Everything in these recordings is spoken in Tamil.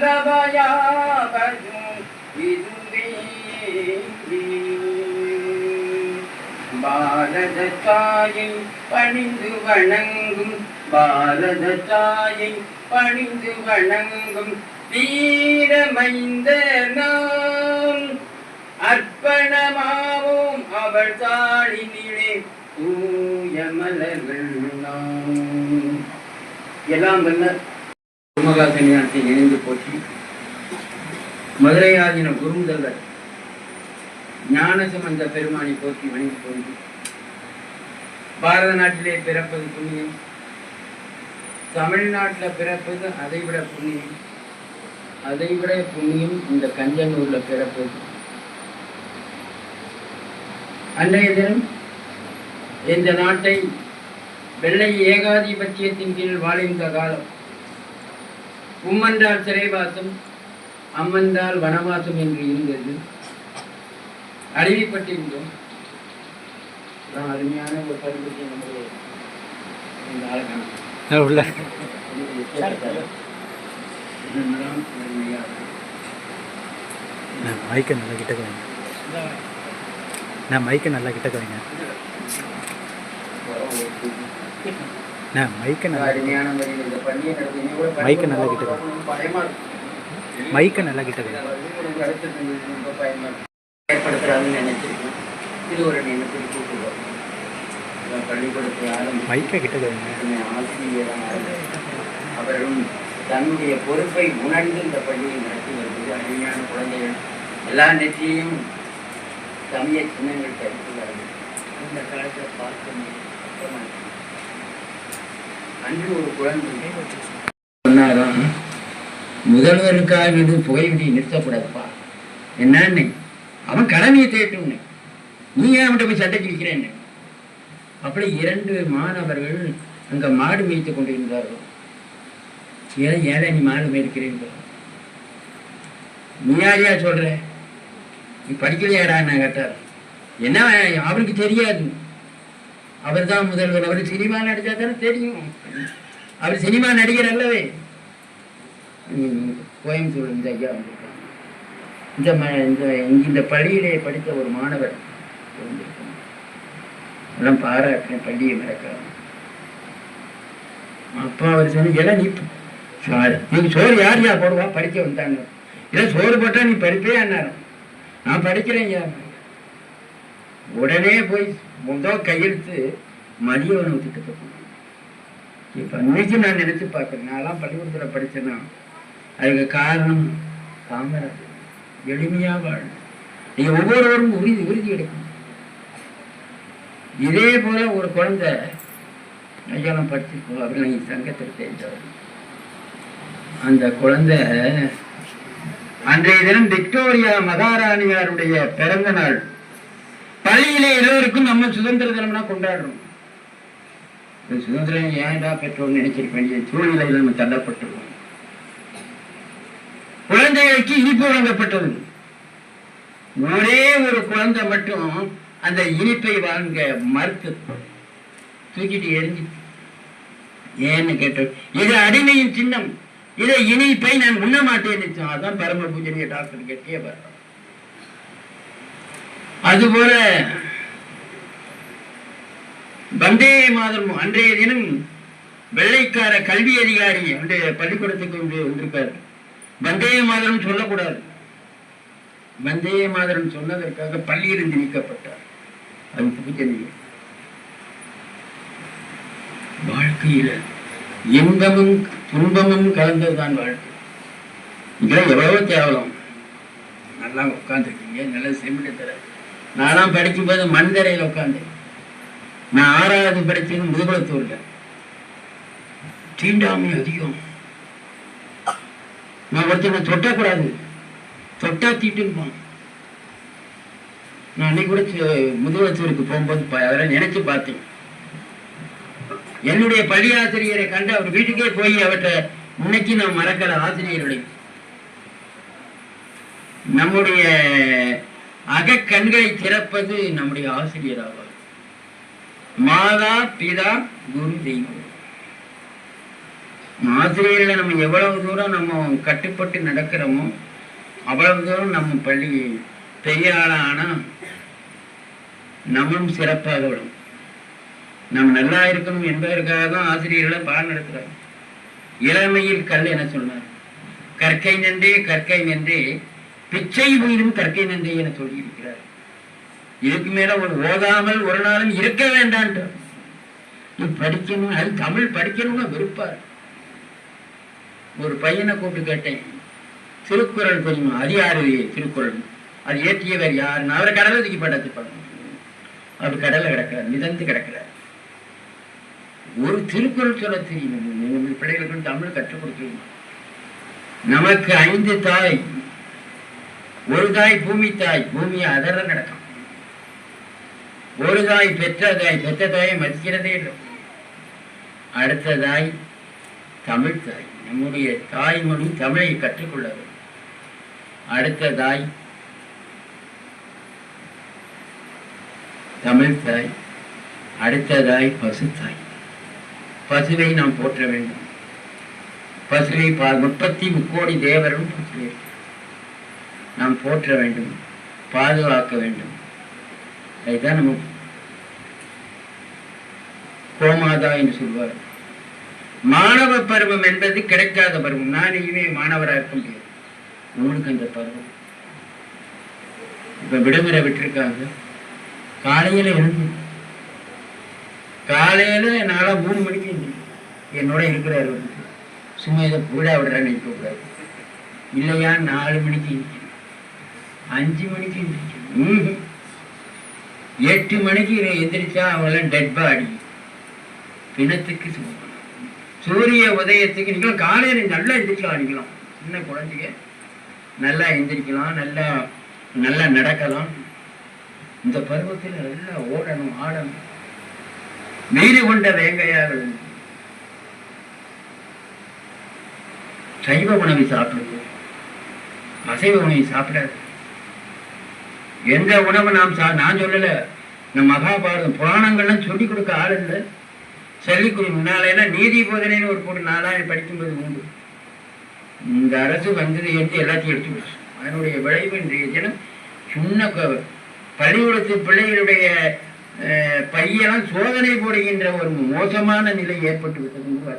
ஆலவயாவதும் இதுவே பாரத தாயை பணிந்து வணங்கும் பாரத தாயை பணிந்து வணங்கும் வீரமைந்த நாம் அர்ப்பணமாவோம் அவள் தாளினிலே தூய மலர்கள் நாம். எல்லாம் வல்ல குருமகாசனியானத்தை இணைந்து போற்றி. மதுரையாதின குருந்தல்வர் ஞானசமந்த பெருமானை போற்றி வணங்கி தோன்றி பாரத நாட்டிலே பிறப்பது புண்ணியம். தமிழ்நாட்டில் பிறப்பது அதைவிட புண்ணியம். அதைவிட புண்ணியம் இந்த கஞ்சனூரில் பிறப்பது. அன்றைய தினம் இந்த நாட்டை வெள்ளை ஏகாதிபத்தியத்தின் கீழ் வாழ்கின்ற காலம். உம்மன்றால் சிறைவாசம் அம்மன்றால் வனவாசம் என்று இருந்தது. அறிவிப்பட்டிருந்தோம் அருமையான ஒரு கருத்துக்கு நம்முடைய இந்த மைக்கை நல்லா கிட்ட வைங்க நான் மைக்கை நல்லா கிட்ட வைங்க நான் மைக்கை நல்லா மைக்கை நல்லா கிட்ட மைக்கை நல்லா கிட்ட மைக்கை கிட்ட அவர்களும் தன்னுடைய பொறுப்பை உணர்ந்து இந்த பள்ளியை நடத்தி வருவது அருமையான குழந்தைகள் எல்லா நெற்றியையும் தமிழ சின்னங்கள் தடுத்துள்ளார்கள் இந்த காலத்தில் பார்க்க முடியும். அன்று ஒரு குழந்தை சொன்னாராம் முதல்வருக்காக இது புகைவிடி நிறுத்தக்கூடாதுப்பா. என்னன்னு? அவன் கடமையை தேட்டும்னு நீ ஏன் அவன்கிட்ட போய் சட்டை கிழிக்கிறேன்னு அப்படி இரண்டு மாணவர்கள் அங்க மாடு மேய்த்து கொண்டிருந்தார்கள். ஏன் ஏழை நீ மாடு மேய்க்கிறீர்கள் நீ யாரையா சொல்ற? நீ படிக்கலையாடா? நான் கேட்டார் என்ன அவருக்கு தெரியாது. அவர் தான் முதல்வர். அவர் சினிமா நடிச்சா தானே தெரியும். அவர் சினிமா நடிகர் அல்லவே. கோயம்புத்தூர் இந்த ஐயா வந்திருக்காங்க. இந்த இந்த இந்த பள்ளியிலே படித்த ஒரு மாணவர் எல்லாம் பாராட்டின பள்ளியை மறக்காம. அப்பா அவர் சொன்ன எல்லாம் நீ சார் நீங்க சோறு யார் யார் போடுவா? படிக்க வந்தாங்க. இல்லை சோறு போட்டா நீ படிப்பே அண்ணாரம் நான் படிக்கிறேன் ஐயா உடனே போய் முதல் கையெழுத்து மதிய உணவு திட்டத்தை இப்போ இன்னைக்கு நான் நினைச்சு பார்க்குறேன். நான்லாம் பள்ளிக்கூடத்தில் படிச்சேன்னா அதுக்கு காரணம் காமராஜர் எளிமையா வாழ. நீங்கள் ஒவ்வொருவரும் உறுதி உறுதி எடுக்கணும். இதே போல ஒரு குழந்தை ஐயாலாம் படிச்சிருக்கோம் அப்படின்னு நீங்கள் சங்கத்தில் தெரிஞ்சவர். அந்த குழந்தை அன்றைய தினம் விக்டோரியா மகாராணியாருடைய பிறந்த நாள். பள்ளியிலே எல்லோருக்கும் நம்ம சுதந்திர தினம்னா கொண்டாடுறோம். இந்த சுதந்திரம் ஏன்டா பெற்றோம் நினைச்சிருக்க சூழ்நிலையில் நம்ம தள்ளப்பட்டுருவோம். குழந்தைகளுக்கு இனிப்பு வழங்கப்பட்டது. ஒரே ஒரு குழந்தை மட்டும் அந்த இனிப்பை வாங்க மறுத்து தூக்கிட்டு எரிஞ்சு ஏன்னு கேட்டோம் இது அடிமையின் சின்னம். இதை இனிப்பை நான் உண்ண மாட்டேன்னு அதான் பரம பூஜனிய டாக்டர் கேட்டே வர்றோம் அதுபோல வந்தே மாதம் அன்றைய தினம் வெள்ளைக்கார கல்வி அதிகாரி அன்றைய பள்ளிக்கூடத்துக்கு வந்து வந்திருக்காரு. வந்தே மாதரம் சொல்லக்கூடாது. வந்தே மாதரம் சொன்னதற்காக பள்ளியிலிருந்து நீக்கப்பட்டார். அது புகுச்சனிய வாழ்க்கையில இன்பமும் துன்பமும் கலந்ததுதான் வாழ்க்கை. இதெல்லாம் எவ்வளவோ கேவலம். நல்லா உட்காந்துருக்கீங்க நல்ல செம்பிட்டு தர நான்லாம் படிக்கும்போது போது தரையில் உட்காந்தேன் நான் ஆறாவது படிச்சது முதுகுலத்தூர்ல தீண்டாமை அதிகம். நான் ஒருத்தனை தொட்டக்கூடாது. தொட்டா தீட்டுப்பான் நான் அன்னைக்கு கூட சி- போகும்போது அதெல்லாம் நினைச்சு பார்த்தேன். என்னுடைய பள்ளி ஆசிரியரை கண்டு அவர் வீட்டுக்கே போய் அவற்றை இன்னைக்கு நான் மறக்கல ஆசிரியருடைய நம்முடைய அகக்கண்களை திறப்பது நம்முடைய ஆசிரியர் ஆவார் மாதா பிதா குரு தெய்வம். ஆசிரியர்களை நம்ம எவ்வளவு தூரம் நம்ம கட்டுப்பட்டு நடக்கிறோமோ அவ்வளவு தூரம் நம்ம பள்ளி பெரிய ஆளா ஆனா நம்மளும் சிறப்பாக விடும் நம்ம நல்லா இருக்கணும் என்பதற்காக தான் ஆசிரியர்களை பாடம் நடத்துறாங்க. இளமையில் கல் என சொன்னார் கற்கை நன்றே கற்கை நன்றே பிச்சை உயிரும் கற்கை நன்றே என சொல்லியிருக்கிறார். இதுக்கு மேல ஒரு ஓதாமல் ஒரு நாளும் இருக்க வேண்டான் நீ படிக்கணும் அது தமிழ் படிக்கணும்னு விருப்பார் ஒரு பையனை கூப்பிட்டு கேட்டேன் திருக்குறள் தெரியுமா அது திருக்குறள். அது ஏற்றியவர் யாருன்னு அவரை கடலை தூக்கி படைச்சுப்பாங்க அவர் கடலை கிடக்கிறார் மிதந்து கிடக்கிறார். ஒரு திருக்குறள் சொல்ல தெரியும்? பிள்ளைகளுக்கு தமிழ் கற்றுக் கொடுக்கணும்? நமக்கு ஐந்து தாய். ஒரு தாய் பூமி தாய் பூமியை அதர நடக்கும். ஒரு தாய் பெற்ற தாய் பெற்ற தாயை மதிக்கிறதே இல்லை. அடுத்த தாய் தமிழ் தாய். நம்முடைய தாய்மொழி தமிழை கற்றுக்கொள்ள வேண்டும். அடுத்த தாய் தமிழ் தாய் அடுத்த தாய் பசுத்தாய் பசுவை நாம் போற்ற வேண்டும். பசுவை முப்பத்தி முக்கோடி தேவரும் பசுவை நாம் போற்ற வேண்டும் பாதுகாக்க வேண்டும். அதுதான் நம்ம கோமாதா என்று சொல்வார். மாணவ பருவம் என்பது கிடைக்காத பருவம். நான் இனிமே மாணவராக இருக்க முடியாது. உங்களுக்கு அந்த பருவம். இப்ப விடுமுறை விட்டுருக்காங்க. காலையில எழுந்து காலையில நாளா மூணு மணிக்கு என்னோட இருக்கிறாரு சும்மா இதை பூடா விடுறேன்னு இருக்கக்கூடாது இல்லையா? நாலு மணிக்கு அஞ்சு மணிக்கு எந்திரிக்கணும். எட்டு மணிக்கு எந்திரிச்சா அவங்களாம் டெட் பாடி பிணத்துக்கு சமம். சூரிய உதயத்துக்கு நீங்களும் காலையில் நல்லா எந்திரிக்கலாம் நீங்களும். சின்ன குழந்தைங்க. நல்லா எந்திரிக்கலாம் நல்லா நல்லா நடக்கலாம். இந்த பருவத்தில் நல்லா ஓடணும் ஆடணும். மீறி கொண்ட வேங்கையாக சைவ உணவை சாப்பிடுது அசைவ உணவை சாப்பிடாது எந்த உணவு நாம் சா நான் சொல்லல. இந்த மகாபாரதம் புராணங்கள்லாம் சொல்லி கொடுக்க ஆள் இல்லை. சொல்லிக் கொடு முன்னாலேனா நீதி போதனைன்னு ஒரு பொருள் நாளாக படிக்கும்போது உண்டு. இந்த அரசு வந்தது எடுத்து எல்லாத்தையும் எடுத்து போச்சு அதனுடைய விளைவு இன்றைய தினம் சின்ன பள்ளிக்கூடத்து பிள்ளைகளுடைய பையெல்லாம் சோதனை போடுகின்ற ஒரு மோசமான நிலை ஏற்பட்டு விட்டது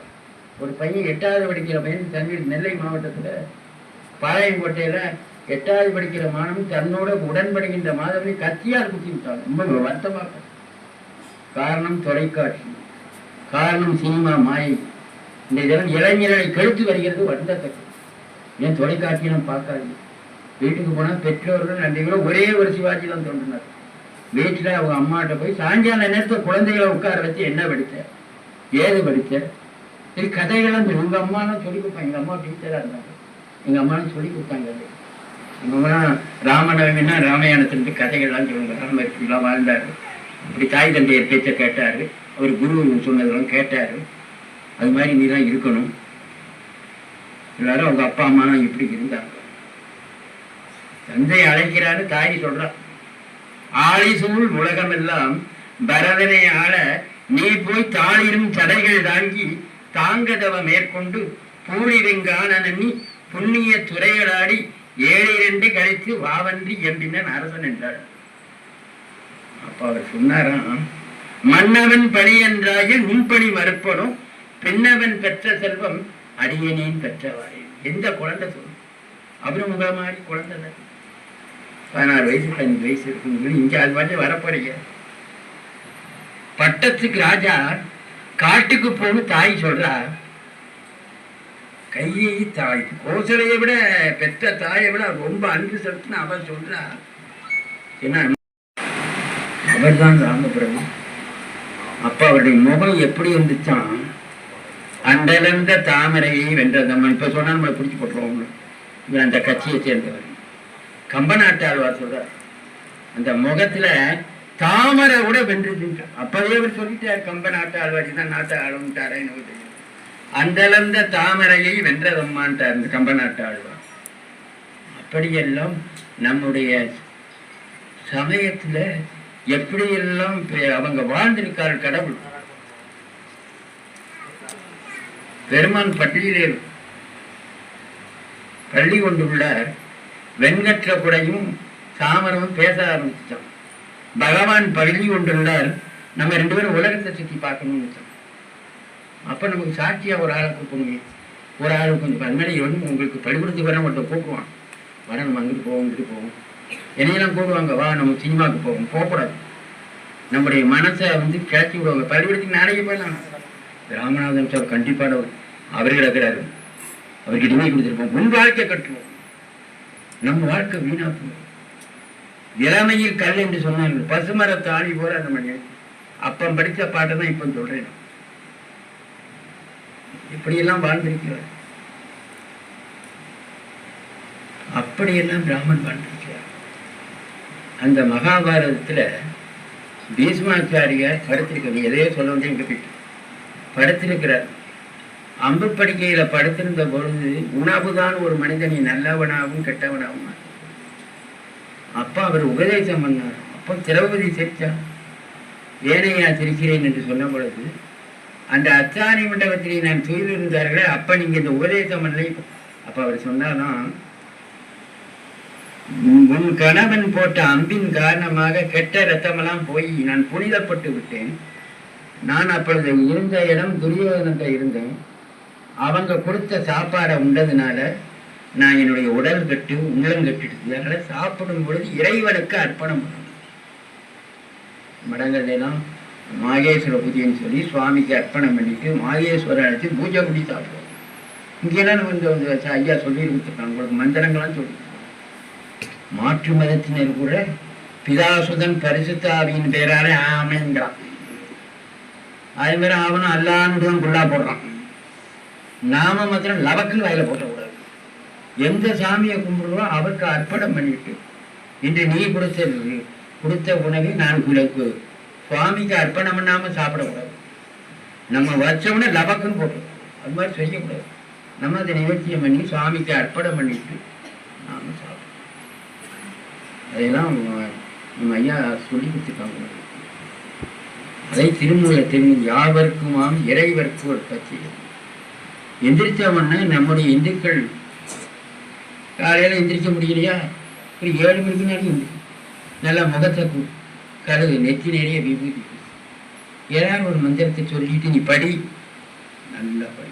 ஒரு பையன் எட்டாவது படிக்கிற பையன் தண்ணீர் நெல்லை மாவட்டத்தில் பாளையங்கோட்டையில் எட்டாவது படிக்கிற மாணவன் தன்னோட உடன்படுகின்ற மாதவனை கத்தியால் குத்திவிட்டான் ரொம்ப வருத்தமாக காரணம் தொலைக்காட்சி. காரணம் சினிமா மாயை. இந்த இதெல்லாம் இளைஞர்களை கழுத்து வருகிறது வருந்தத்தக்கது ஏன் தொலைக்காட்சியெல்லாம் பார்க்காது வீட்டுக்கு போனால் பெற்றோர்கள் ரெண்டு ஒரே ஒரு சிவாஜி தான் தோன்றினார். வீட்டில் அவங்க அம்மாட்ட போய் சாயங்கால நேரத்தில் குழந்தைகளை உட்கார வச்சு என்ன படித்த? ஏது படித்த? இது கதைகள்லாம் தெரியும். உங்கள் அம்மாலாம் சொல்லி கொடுப்பாங்க. எங்கள் அம்மா டீச்சராக இருந்தாங்க. எங்கள் அம்மாலாம் சொல்லி கொடுத்தாங்க அது ராமநவமின்னா ராமாயணத்திலிருந்து கதைகள்லாம் சொல்லுவாங்க. ராமர் இப்படிலாம் வாழ்ந்தார். இப்படி தாய் தந்தையர் பேச்சை கேட்டார். அவர் குரு சொன்னதெல்லாம் கேட்டார். அது மாதிரி நீ தான் இருக்கணும். எல்லாரும் அவங்க அப்பா அம்மாலாம் இப்படி இருந்தாங்க. தந்தை அழைக்கிறாரு தாய் சொல்றா ஆலை சூழ் உலகமெல்லாம் பரதனை ஆள நீ போய் தாளிரும் தடைகள் தாங்கி தாங்கதவ மேற்கொண்டு பூழி வெங்கானி புண்ணிய துறைகளாடி ஏழிரண்டு கழித்து வாவன்றி என்றினன் அரசன் என்றார் அப்ப அவர் சொன்னாராம் மன்னவன் பணி என்றாக முன்பணி மறுப்பனும் பெண்ணவன் பெற்ற செல்வம் அடியனின் பெற்றவாறு. எந்த குழந்தை சொல்லும் அவரும் குழந்தை தான். பதினாறு வயசு பதினஞ்சு வயசு இருக்குங்க இங்க அது மாதிரி வரப்போறீங்க. பட்டத்துக்கு ராஜா காட்டுக்கு போன்னு தாய் சொல்றா கையை தாய். கோசலையை விட பெற்ற தாயை விட ரொம்ப அன்பு செலுத்தின அவர் சொல்றா என்ன? அவர் தான் ராமபுரம்? அப்ப அவருடைய முகம் எப்படி இருந்துச்சான் அண்டலந்த தாமரையை வென்ற நம்ம இப்ப சொன்னா நம்ம பிடிச்சி போட்டுருவோம் இவர் அந்த கட்சியை சேர்ந்தவர். கம்பநாட்டாழ்வார் சொல்றார் அந்த முகத்துல தாமரை கூட வென்றுச்சுட்டார் அப்பவே அவர் சொல்லிட்டார் கம்ப நாட்டு தான் நாட்டை ஆளும்ட்டாரே எனக்கு தெரியும் அந்தளந்த தாமரையை வென்றதம்மான்ட்டார் இந்த கம்ப ஆழ்வார் அப்படியெல்லாம் நம்முடைய சமயத்துல எப்படியெல்லாம் அவங்க வாழ்ந்திருக்கார் கடவுள். பெருமான் பட்டியலே பள்ளி கொண்டுள்ளார். வெண்கற்ற குடையும் தாமரமும் பேச ஆரம்பிச்சிட்டான். பகவான் பள்ளி கொண்டுள்ளார். நம்ம ரெண்டு பேரும் உலகத்தை சுற்றி பார்க்கணும்னு வச்சோம் அப்போ நமக்கு சாட்சியாக ஒரு ஆளை கூப்பிடுங்க ஒரு ஆள் கொஞ்சம் அது மாதிரி வந்து உங்களுக்கு பள்ளிக்கூடத்துக்கு வர மட்டும் கூப்பிடுவான். வர நம்ம அங்கிட்டு போவோம் இங்கிட்டு போவோம். என்னையெல்லாம் கூப்பிடுவாங்க வா நம்ம சினிமாவுக்கு போவோம். போகக்கூடாது. நம்முடைய மனசை வந்து கிளச்சி விடுவாங்க. பள்ளிக்கூடத்துக்கு நாளைக்கு போயிடலாம். ராமநாதன் சார் கண்டிப்பாக அவர் கிடக்கிறாரு அவருக்கு இனிமே கொடுத்துருப்போம் உன் வாழ்க்கை கட்டுவோம். நம்ம வாழ்க்கை வீணா போகும் இளமையில் கல் என்று சொன்னார்கள். பசுமர தாலி போல அந்த மணி அப்பம் படித்த பாட்டை தான் இப்போ சொல்கிறேன் இப்படியெல்லாம் வாழ்ந்திருக்கிறார். அப்படியெல்லாம் பிராமன் வாழ்ந்திருக்கிறார். அந்த மகாபாரதத்துல பீஷ்மாச்சாரியார் படுத்திருக்கிறது எதையோ சொல்ல வந்து எங்க போயிட்டு. படுத்திருக்கிறார். அம்புப்படிக்கையில படுத்திருந்த பொழுது உணவுதான் ஒரு மனிதனை நல்லவனாகவும் கெட்டவனாகவும் அப்பா அவர் உபதேசம் பண்ணார். அப்போ திரௌபதி சிரித்தார் ஏனையா சிரிக்கிறேன் என்று சொன்ன பொழுது அந்த அத்தானி மண்டபத்திலே நான் துயில் இருந்தார்களே அப்ப நீங்க இந்த உபதேசம் பண்ணலை. அப்ப அவர் சொன்னாதான் உன் கணவன் போட்ட அம்பின் காரணமாக கெட்ட ரத்தமெல்லாம் போய் நான் புனிதப்பட்டு விட்டேன். நான் அப்பொழுது இருந்த இடம் துரியோதனத்தில் இருந்தேன். அவங்க கொடுத்த சாப்பாடை உண்டதுனால நான் என்னுடைய உடல் கட்டு உள்ளம் கட்டிடுச்சு அதனால சாப்பிடும் பொழுது இறைவனுக்கு அர்ப்பணம் பண்ணணும் மடங்கள்லாம் மாகேஸ்வர பூஜைன்னு சொல்லி சுவாமிக்கு அர்ப்பணம் பண்ணிட்டு மாகேஸ்வரர் அழைச்சி பூஜை பண்ணி சாப்பிடுவோம். இங்கெல்லாம் நம்ம வந்து ஐயா சொல்லி கொடுத்துருக்காங்க. உங்களுக்கு மந்திரங்கள்லாம் சொல்லி மாற்று மதத்தினர் கூட பிதாசுதன் பரிசுத்தாவியின் பேராலே ஆமைங்கிறான் அதே மாதிரி அவனும் அல்லான்னு குள்ளா போடுறான். நாம மாத்திரம் லவக்குன்னு வயல போட்டக்கூடாது. எந்த சாமியை கும்பிடுறோம் அவருக்கு அர்ப்பணம் பண்ணிட்டு இன்று நீ கொடுத்த கொடுத்த உணவை நான் உங்களுக்கு சுவாமிக்கு அர்ப்பணம் பண்ணாம சாப்பிடக்கூடாது. நம்ம வச்சோம்னா லபக்குன்னு போட்டோம் அது மாதிரி செய்யக்கூடாது. நம்ம அதை நிவர்த்தியம் பண்ணி சுவாமிக்கு அர்ப்பணம் பண்ணிட்டு நாம சாப்பிடணும். அதையெல்லாம் நம்ம- ஐயா சொல்லி கொடுத்துருக்காங்க. அதை திருமூல தெரியும். யாவருக்குமாம் இறைவர்க்கு ஒரு கட்சி எந்திரிச்சவன்னா நம்முடைய இந்துக்கள் காலையில் எந்திரிக்க முடியலையா? ஒரு ஏழு மணிக்கு நாளைக்கு நல்லா முகத்தை கூட்டு கழுகு நெத்தி நிறைய விபூதி ஏதாவது ஒரு மந்திரத்தை சொல்லிட்டு நீ படி. நல்லா படி.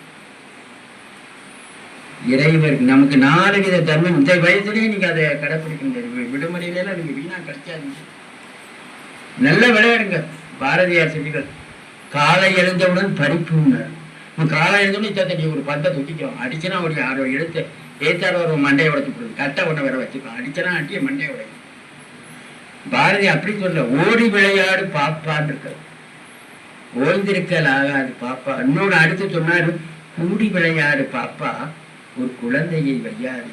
இறைவர் நமக்கு நாலு வித தர்மம். இந்த வயதுலேயே நீங்க அதை கடைப்பிடிக்க முடியாது விடுமுறையில எல்லாம் நீங்க வீணா கிடைக்காதீங்க நல்ல விளையாடுங்க பாரதியார் சொல்லிகள் காலை எழுந்தவுடன் படிப்பு உன் காலை எழுந்தவுடன் நீ ஒரு பந்தை தூக்கிக்கிறோம். அடிச்சனா ஒரு ஆறு எழுத்து ஏத்தாட ஒரு மண்டையை உடச்சு போடுது. கட்டை ஒன்றை வேற வச்சுக்கலாம் அடிச்சனா அட்டியை மண்டையை உடைக்கும். பாரதி அப்படி சொல்ல ஓடி விளையாடு பாப்பான்னு இருக்காரு. ஓய்ந்திருக்கல் ஆகாது பாப்பா. இன்னொன்னு அடுத்து சொன்னாரு கூடி விளையாடு பாப்பா ஒரு குழந்தையை வையாது.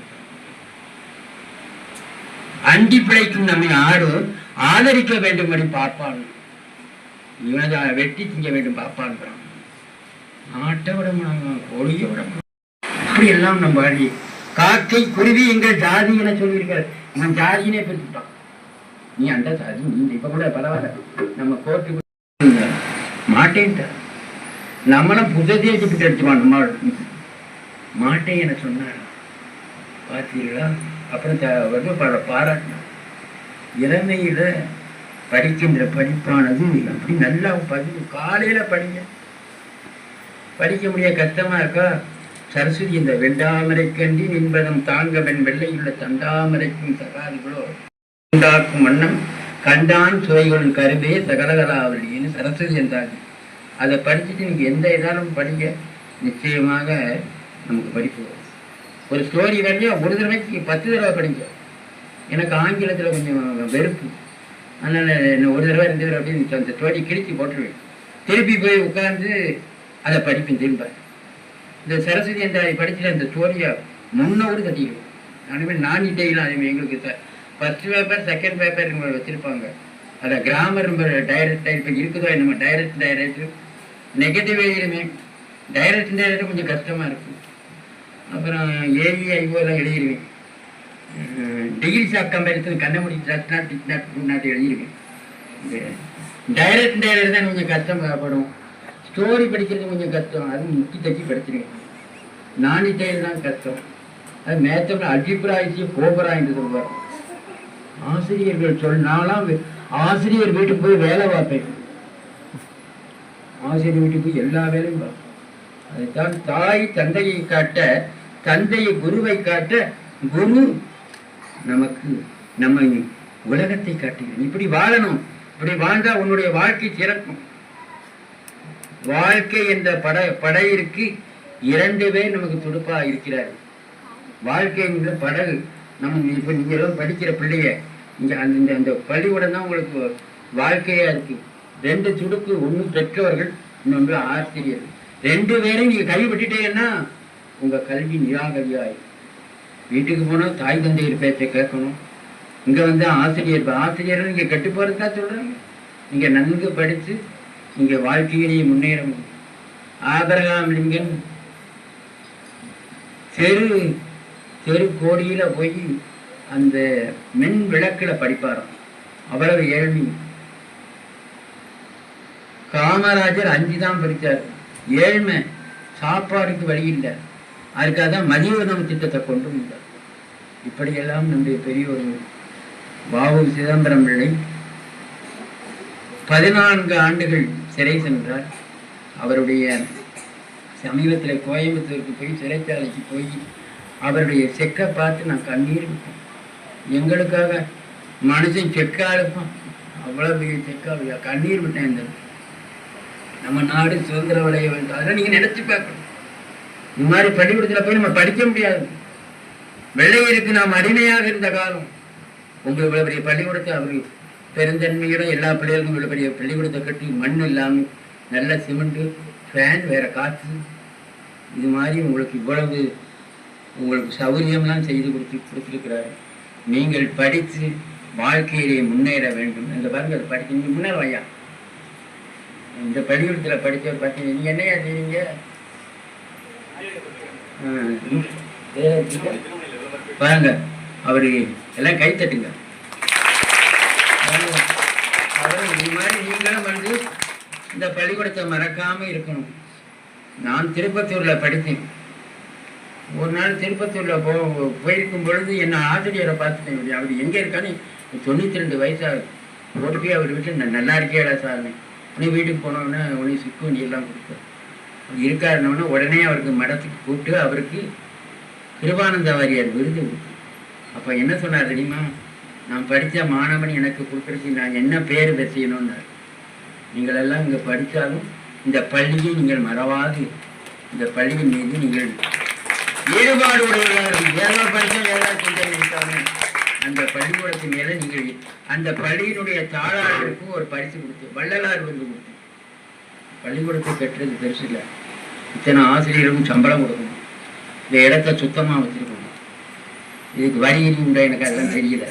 அண்டி பிழைக்கும் நம்மை ஆடு ஆதரிக்க வேண்டும்படி பார்ப்பான் இவனதான் வெட்டி திங்க வேண்டும் பார்ப்பான்றான் ஆட்டை விட முடியும்? கோழியை விட முடியும்? இப்படி எல்லாம் நம்ம காக்கை குருவி எங்கள் ஜாதி என சொல்லியிருக்காரு. இவன் ஜாதினே பிரிச்சுட்டான் நீ அந்த ஜாதி நீ இப்ப கூட பரவாயில்ல. நம்ம கோர்ட்டு மாட்டேன்ட்டார் நம்மளும் புததே வச்சுட்டு எடுத்துவான் நம்ம மாட்டேன் என சொன்னார். பார்த்தீங்களா அப்புறம் த- வந்து பல பாராட்டினார். இளமையில படிக்கின்ற படிப்பானது அப்படி நல்லா பதிவு. காலையில படிங்க. படிக்க முடிய கஷ்டமா இருக்கா? சரஸ்வதி இந்த வெண்டாமரை கண்டி நின்பதம் தாங்க வெண் வெள்ளையுள்ள தண்டாமரைக்கும் சகாதிகளோ? உண்டாக்கும் வண்ணம் கண்டான் சுவைகளும் கருவே சகலகலாவலின்னு சரஸ்வதி என்றாங்க அதை படிச்சுட்டு நீங்க எந்த இதாலும் படிங்க. நிச்சயமாக நமக்கு படிப்பு ஒரு ஸ்டோரி வரையா ஒரு தடவைக்கு பத்து தடவை படிங்க. எனக்கு ஆங்கிலத்தில் கொஞ்சம் வெறுப்பு. அதனால என்ன ஒரு தடவை ரெண்டு தடவை அப்படின்னு அந்த ஸ்டோரி கிழிச்சி போட்டுருவேன். திருப்பி போய் உட்கார்ந்து அதை படிப்பேன் திரும்ப. இந்த சரஸ்வதி அந்த படிச்சுட்டு அந்த ஸ்டோரியை முன்னோடு கட்டிடுவேன். நானுமே நான் இட்டையில் அதே எங்களுக்கு ஃபர்ஸ்ட் பேப்பர் செகண்ட் பேப்பர் வச்சுருப்பாங்க. அதை கிராமர் டைரக்ட் இப்போ இருக்குதோ நம்ம டைரக்ட் டைரக்ட் நெகட்டிவ் எழுதிடுமே. டைரக்ட் டைரக்ட் கொஞ்சம் கஷ்டமாக இருக்கும் அப்புறம் ஏஇ ஐஓலாம் எழுதிடுவேன் டிகிரிஸ் ஆஃப் கம்பேரிசன் கண்ண முடி touch not tick not do not எழுதிடுவேன் direct direct தான் கொஞ்சம் கஷ்டப்படும் ஸ்டோரி படிக்கிறது கொஞ்சம் கஷ்டம். அது முக்கி தக்கி படிச்சிருவேன் நானி டைல் தான் கஷ்டம். அது மேத்தம் அஜிப்ராய்ச்சி கோபரா என்று ஆசிரியர்கள் சொல் நான்லாம் ஆசிரியர் வீட்டுக்கு போய் வேலை பார்ப்பேன். ஆசிரியர் வீட்டுக்கு போய் எல்லா வேலையும் பார்ப்பேன். அதுதான் தாய் தந்தையை காட்ட தந்தையை குருவை காட்ட குரு நமக்கு நம்ம உலகத்தை காட்டுகிறேன் இப்படி வாழணும். இப்படி வாழ்ந்தா உன்னுடைய வாழ்க்கை சிறக்கும். வாழ்க்கை என்ற பட படையிற்கு இரண்டு பேர் நமக்கு துடுப்பா வாழ்க்கை என்ற படகு. நம்ம இப்ப நீங்க எல்லாம் படிக்கிற பிள்ளையை இந்த அந்த இந்த- அந்த பள்ளிக்கூடம் தான் உங்களுக்கு வாழ்க்கையாக இருக்குது ரெண்டு துடுப்பு ஒன்று பெற்றவர்கள் இன்னொன்று ஆசிரியர் ரெண்டு பேரையும் நீங்கள் கைவிட்டுட்டீங்கன்னா உங்கள் கல்வி நிராகரியாய் வீட்டுக்கு போனால் தாய் தந்தையர் பேச்சை கேட்கணும். இங்கே வந்து ஆசிரியர் ஆசிரியர்கள் இங்கே கெட்டு தான் சொல்கிறாங்க இங்கே நன்கு படித்து இங்கே வாழ்க்கையிலேயே முன்னேற முடியும். ஆபரகாம் லிங்கன் தெரு தெரு கோடியில் போய் அந்த மென் விளக்கில் படிப்பாராம் அவ்வளவு ஏழ்மை. காமராஜர் அஞ்சு தான் படித்தார் ஏழ்மை சாப்பாடுக்கு வழி இல்லை. அதுக்காக தான் மதிய உணவு திட்டத்தை கொண்டு வந்தார். இப்படியெல்லாம் நம்முடைய பெரியோர்கள் பாபு சிதம்பரம் பிள்ளை பதினான்கு ஆண்டுகள் சிறை சென்றார். அவருடைய சமீபத்தில் கோயம்புத்தூருக்கு போய் சிறைச்சாலைக்கு போய் அவருடைய செக்கை பார்த்து நான் கண்ணீர் விட்டேன். எங்களுக்காக மனுஷன் செக்கா இருப்பான். அவ்வளோ பெரிய செக்கா இல்லையா? கண்ணீர் விட்டேன் இந்த நம்ம நாடு சுதந்திர அடைய வேண்டும். அதெல்லாம் நீங்கள் நினச்சி பார்க்கணும். இந்த மாதிரி பள்ளிக்கூடத்தில் போய் நம்ம படிக்க முடியாது. வெள்ளையருக்கு நாம் அடிமையாக இருந்த காலம். உங்கள் இவ்வளோ பெரிய பள்ளிக்கூடத்தை அவர் பெருந்தன்மையோட எல்லா பிள்ளைகளுக்கும் இவ்வளோ பெரிய பள்ளிக்கூடத்தை கட்டி மண் இல்லாமல் நல்ல சிமெண்ட்டு ஃபேன் வேற காற்று. இது மாதிரி உங்களுக்கு இவ்வளவு உங்களுக்கு சௌகரியம்லாம் செய்து கொடுத்து கொடுத்துருக்கிறாரு. நீங்கள் படித்து வாழ்க்கையிலே முன்னேற வேண்டும். இந்த பாருங்க அதை படிக்க நீங்கள் முன்னேற ஐயா இந்த பள்ளிக்கூடத்தில் படித்த பார்த்தீங்க நீங்கள் என்னையா செய்வீங்க பாருங்க அவரு எல்லாம் கை தட்டுங்க. இது மாதிரி நீங்களும் வந்து இந்த பள்ளிக்கூடத்தை மறக்காம இருக்கணும். நான் திருப்பத்தூர்ல படித்தேன். ஒரு நாள் திருப்பத்தூர்ல போ போயிருக்கும் பொழுது என்ன ஆசிரியரை பார்த்துட்டேன் அவர் எங்க இருக்கான்னு தொண்ணூத்தி ரெண்டு வயசாகுது ஓடி போய் அவர் வீட்டில் நான் நல்லா இருக்கேடா சார் உடனே வீட்டுக்கு போனோடனே உடனே சுக்கு வண்டி எல்லாம் கொடுத்தார் அவர் இருக்காருனோடனே உடனே அவருக்கு மடத்துக்கு கூப்பிட்டு அவருக்கு கிருபானந்த வாரியார் விருது கொடுத்தேன் அப்போ என்ன சொன்னார் தெரியுமா? நான் படித்த மாணவன் எனக்கு கொடுக்குறதுக்கு நான் என்ன பேர் செய்யணும்னார் நீங்கள் எல்லாம் இங்கே படித்தாலும் இந்த பள்ளியை நீங்கள் மறவாது. இந்த பள்ளியின் மீது நீங்கள் ஈடுபாடு உடையவர்கள் ஏதோ படித்தால் ஏதோ கொண்டே இருக்காங்க அந்த பள்ளிக்கூடத்தின் மேலே நீங்கள் அந்த பள்ளியினுடைய தாளாளருக்கும் ஒரு பரிசு கொடுத்து வள்ளலார் விருது கொடுத்து. பள்ளிக்கூடத்தை கட்டுறது பெருசு இல்லை. இத்தனை ஆசிரியருக்கும் சம்பளம் கொடுக்கணும். இந்த இடத்த சுத்தமாக வச்சிருக்கணும். இதுக்கு வரி உண்டா எனக்கு அதெல்லாம் தெரியல.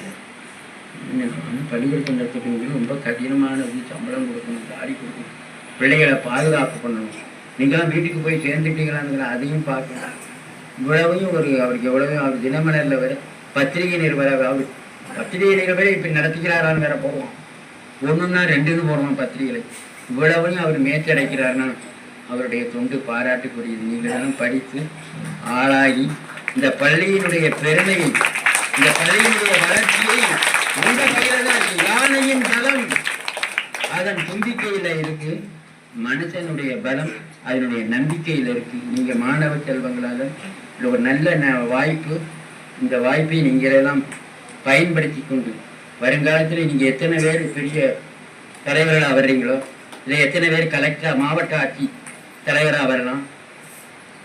பள்ளிக்கூடத்தை நடத்துறவங்களுக்கு ரொம்ப கடினமானது சம்பளம் கொடுக்கணும் தாடி கொடுக்கணும். பிள்ளைகளை பாதுகாப்பு பண்ணணும். நீங்களாம் வீட்டுக்கு போய் சேர்ந்துட்டீங்களாங்கிற அதையும் பார்க்கலாம் இவ்வளவையும் ஒரு அவருக்கு எவ்வளவு அவர் தினமலரில் வர பத்திரிகை நிருபராக அவர் பத்திரிகை நிருபரை இப்படி நடத்துகிறாரான்னு வேற போவோம். ஒன்றுன்னா ரெண்டுன்னு போடுவோம் பத்திரிகைகளை இவ்வளவையும் அவர் மேய்ச்சடைக்கிறாருன்னா அவருடைய தொண்டு பாராட்டுக்குரியது. நீங்களும் படித்து ஆளாகி இந்த பள்ளியினுடைய பெருமையை இந்த பள்ளியினுடைய வளர்ச்சியை உங்க யானையின் பலம் அதன் தும்பிக்கையில இருக்கு. மனுஷனுடைய பலம் அதனுடைய நம்பிக்கையில இருக்கு. நீங்க மாணவ செல்வங்களால இது ஒரு நல்ல ந- வாய்ப்பு. இந்த வாய்ப்பை நீங்கள் எல்லாம் பயன்படுத்தி கொண்டு வருங்காலத்தில் நீங்கள் எத்தனை பேர் பெரிய தலைவர்களாக வர்றீங்களோ இல்லை எத்தனை பேர் கலெக்டராக மாவட்ட ஆட்சி தலைவராக வரலாம்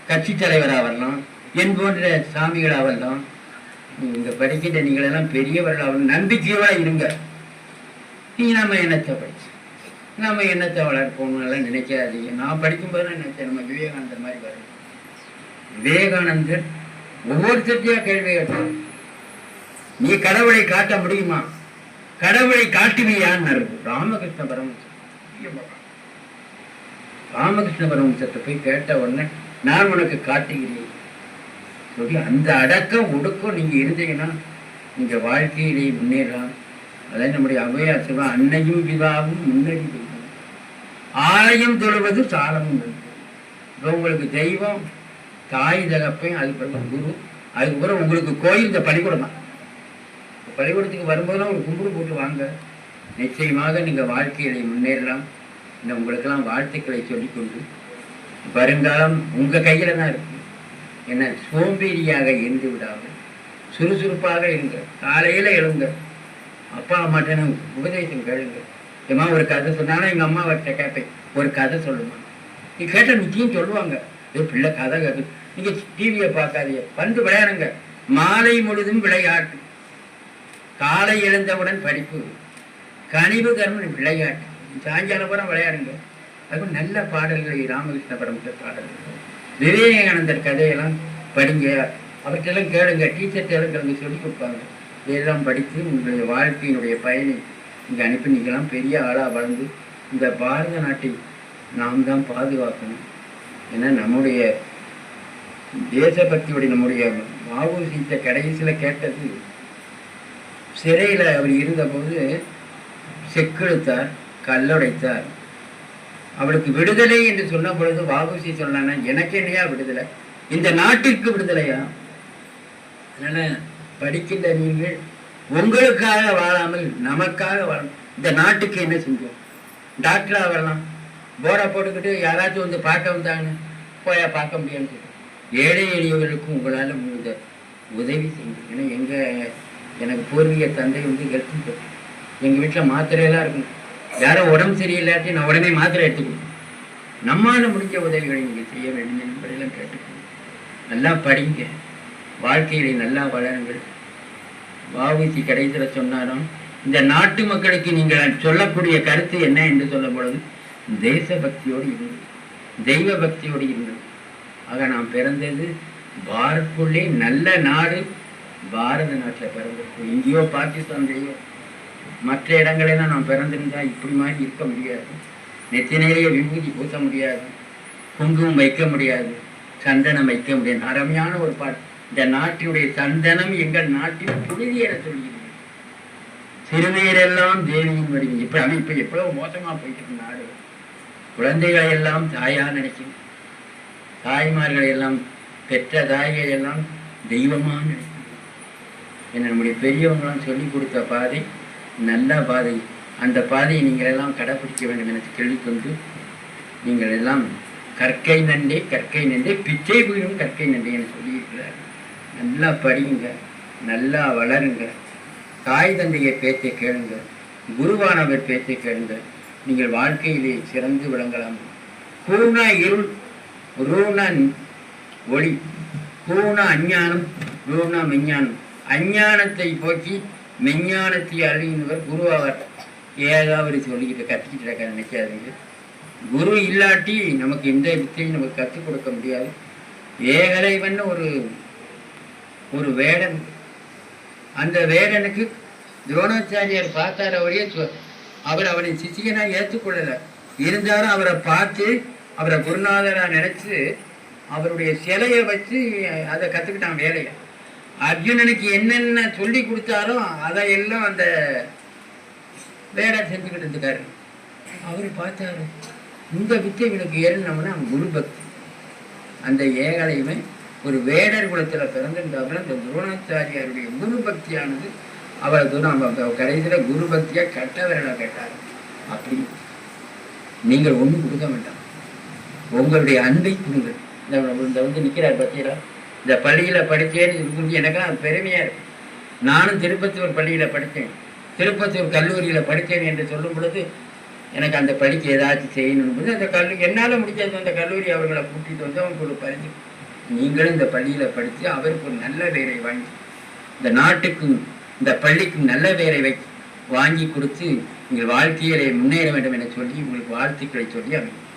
கட்சி தலைவராக வரலாம் என் போன்ற சாமிகளாக வரலாம் இங்கே படிக்கின்ற நீங்களெல்லாம் பெரியவர்களாக வரணும். நம்பிக்கையோட இருங்க. நீ நம்ம என்னத்தை படிச்சு நம்ம என்னத்தை வளர்ப்போம்னு எல்லாம் நினைக்காதீங்க. நான் படிக்கும்போது நினைச்சேன் நம்ம விவேகானந்தர் மாதிரி வரணும். விவேகானந்தர் ஒவ்வொருத்தருக்கையா கேள்வி கேட்டார். நீ கடவுளை காட்ட முடியுமா? கடவுளை காட்டுவியான்னு ராமகிருஷ்ண பரமஹம்சர். ராமகிருஷ்ண பரமஹம்சத்தை போய் கேட்ட உடனே நான் உனக்கு காட்டுகிறேன். சொல்லி அந்த அடக்கம் ஒடுக்கம் நீங்க இருந்தீங்கன்னா நீங்க வாழ்க்கையிலே முன்னேறலாம். அதான் நம்முடைய அவையா சிவா அன்னையும் பிதாவும் முன்னேறி ஆலயம் தொழுவது சாலமும் நன்று. உங்களுக்கு தெய்வம் தாய் தகப்பையும் அதுக்கு பிறகு குரு. அதுக்கப்புறம் உங்களுக்கு கோயில் இந்த பள்ளிக்கூடம்? தான் பள்ளிக்கூடத்துக்கு வரும்போதெல்லாம் ஒரு கும்பிடு போட்டு வாங்க. நிச்சயமாக நீங்கள் வாழ்க்கையிலே முன்னேறலாம். இந்த உங்களுக்கெல்லாம் வாழ்த்துக்களை சொல்லிக்கொண்டு வருங்காலம் உங்கள் கையில் தான் இருக்கு. என்ன சோம்பேறியாக இருந்து விடாமல் சுறுசுறுப்பாக இருங்க. காலையில் எழுங்க. அப்பா அம்மாட்ட உபதேசம் கேளுங்க. ஏமா ஒரு கதை சொன்னாலும் எங்கள் அம்மா கேட்பேன். ஒரு கதை சொல்லுமா? நீ கேட்ட நிச்சயம் சொல்லுவாங்க. இது பிள்ளை கதை கேட்கு நீங்க டிவியை பார்க்காதீங்க. பந்து விளையாடுங்க. மாலை முழுதும் விளையாட்டு. காலை எழுந்தவுடன் படிப்பு. கனிவு கர்மன் விளையாட்டு. சாயங்காலம் பூரா விளையாடுங்க. அது நல்ல பாடல்களை ராமகிருஷ்ண பரமசர் பாடல்கள். விவேகானந்தர் கதையெல்லாம் படிங்க. அவற்றெல்லாம் கேளுங்க. டீச்சர்ட்ட கலந்து சொல்லி கொடுப்பாங்க. இதெல்லாம் படித்து உங்களுடைய வாழ்க்கையினுடைய பயனை இங்கே அனுப்பி நீங்களாம் பெரிய ஆளாக வளர்ந்து இந்த பாரத நாட்டை நாம் தான் பாதுகாக்கணும். ஏன்னா நம்முடைய தேசபக்தியுடைய நம்முடைய மாவூசித்த கடைசியில் கேட்டது சிறையில் அவர் இருந்தபோது செக்கெடுத்தார் கல்லுடைத்தார். அவளுக்கு விடுதலை என்று சொன்ன பொழுது வாபூசி சொன்னான்னா எனக்கு என்னையா விடுதலை? இந்த நாட்டிற்கு விடுதலையா? அதனால் படிக்கின்ற நீங்கள் உங்களுக்காக வாழாமல் நமக்காக வாழணும் இந்த நாட்டுக்கு என்ன செஞ்சோம்? டாக்டராக வரலாம். போரை போட்டுக்கிட்டு யாராச்சும் வந்து பார்க்க வந்தாங்க போயா பார்க்க முடியாதுன்னு ஏழை எளியவர்களுக்கும் உங்களால் முடிந்த உதவி செய்யுங்க. ஏன்னா எங்கள் எனக்கு பூர்வீக தந்தை வந்து ஹெல்த் எங்கள் வீட்டில் மாத்திரையெல்லாம் இருக்கும். யாரோ உடம்பு சரியில்லாட்டி நான் உடனே மாத்திரை எடுத்துக்கணும் நம்மால் முடிஞ்ச உதவிகளை நீங்கள் செய்ய வேண்டும் என்பதெல்லாம் கேட்டுக்கணும் நல்லா படிங்க. வாழ்க்கையில நல்லா வளருங்கள். வாவுசி கடைசியில் சொன்னாலும் இந்த நாட்டு மக்களுக்கு நீங்கள் சொல்லக்கூடிய கருத்து என்ன? என்று சொல்லும் பொழுது தேச பக்தியோடு இருந்தது தெய்வ பக்தியோடு இருந்தது ஆக நாம் பிறந்தது பாரத்குள்ளே நல்ல நாடு. பாரத நாட்டில் பிறந்திருக்கோம். எங்கேயோ பாகிஸ்தான்லேயோ மற்ற இடங்களெல்லாம் நாம் பிறந்திருந்தா இப்படி மாதிரி இருக்க முடியாது. நெத்தினையிலேயே விபூதி பூச முடியாது. குங்குமம் வைக்க முடியாது. சந்தனம் வைக்க முடியாது. அருமையான ஒரு பாட்டு. இந்த நாட்டினுடைய சந்தனம் எங்கள் நாட்டின் புழுதி என சொல்கிறது. சிறுநீரெல்லாம் தேவியின் வருகிறது இப்ப ஆனா எவ்வளவு மோசமா போயிட்டு இருக்கு நாடு. குழந்தைகளை எல்லாம் தாயாக நினைக்கும். தாய்மார்களை எல்லாம் பெற்ற தாய்கள் எல்லாம் தெய்வமாக நினைக்கும். என்ன நம்முடைய பெரியவங்களாம் சொல்லி கொடுத்த பாதை நல்ல பாதை. அந்த பாதையை நீங்கள் எல்லாம் கடைப்பிடிக்க வேண்டும் என கேள்விக்கொண்டு நீங்கள் எல்லாம் கற்கை நண்டே கற்கை நண்டே பிச்சை வீழும் கற்கை நண்டே என சொல்லியிருக்கிறார். நல்லா படியுங்க நல்லா வளருங்க. தாய் தந்தையை பேச்சை கேளுங்க குருவானவர் பேச்சை கேளுங்க. நீங்கள் வாழ்க்கையிலே சிறந்து விளங்கலாம். கூணா இருள் ரூணா ஒளி கூணா அஞ்ஞானம் ரூணா மெஞ்ஞானம். அஞ்ஞானத்தை போக்கி மெஞ்ஞானத்தை அழியினவர் குருவாவார் ஏதாவது சொல்லிக்கிட்டு கத்திக்கிட்டு இருக்க நினைக்காதீங்க. குரு இல்லாட்டி நமக்கு எந்த வித்தையும் நமக்கு கற்றுக் கொடுக்க முடியாது. ஏகலைவன் ஒரு ஒரு வேடன். அந்த வேடனுக்கு துரோணாச்சாரியார் பார்த்தார் அவர் அவரை சிசிகனா ஏற்றுக்கொள்ளல. இருந்தாலும் அவரை பார்த்து அவரை குருநாதரா நினைச்சு அவருடைய சிலையை வச்சு அதை கத்துக்கிட்டான் வேலையை. அர்ஜுனனுக்கு என்னென்ன சொல்லி கொடுத்தாரோ அதையெல்லாம் அந்த வேலை செஞ்சுக்கிட்டு இருந்துக்காரு அவர் பார்த்தாரு இந்த வித்தை இவனுக்கு ஏறினோம்னா அவன் குரு பக்தி. அந்த ஏகலையுமே ஒரு வேடர் குலத்துல பிறந்திருந்தாப்புல இந்த துரோணாச்சாரியாருடைய குரு பக்தியானது அவர் துரம் கடைசியில் குரு பக்தியா கட்டவரனை கேட்டார். அப்படி நீங்கள் ஒன்றும் கொடுக்க வேண்டாம். உங்களுடைய அன்பை கொடுங்கள். இந்த இந்த வந்து நிற்கிறார் பத்தியரா இந்த பள்ளியில் படித்தேன்னு இருக்கும் எனக்கெல்லாம் அது பெருமையா நானும் திருப்பத்தூர் பள்ளியில் படித்தேன். திருப்பத்தூர் கல்லூரியில் படித்தேன் என்று சொல்லும் பொழுது எனக்கு அந்த படிக்க ஏதாச்சும் செய்யணும் போது அந்த கல்லூரி என்னால் முடிஞ்சது அந்த கல்லூரி அவர்களை கூட்டிகிட்டு வந்து அவங்களுக்கு ஒரு பரிசு. நீங்களும் இந்த பள்ளியில் படித்து அவருக்கு ஒரு நல்ல வேலை வாங்கி இந்த நாட்டுக்கும் இந்த பள்ளிக்கும் நல்ல பேரை வாங்கி கொடுத்து உங்கள் வாழ்க்கையிலே முன்னேற வேண்டும் என சொல்லி உங்களுக்கு வாழ்த்துக்களை சொல்லி அமைக்கும்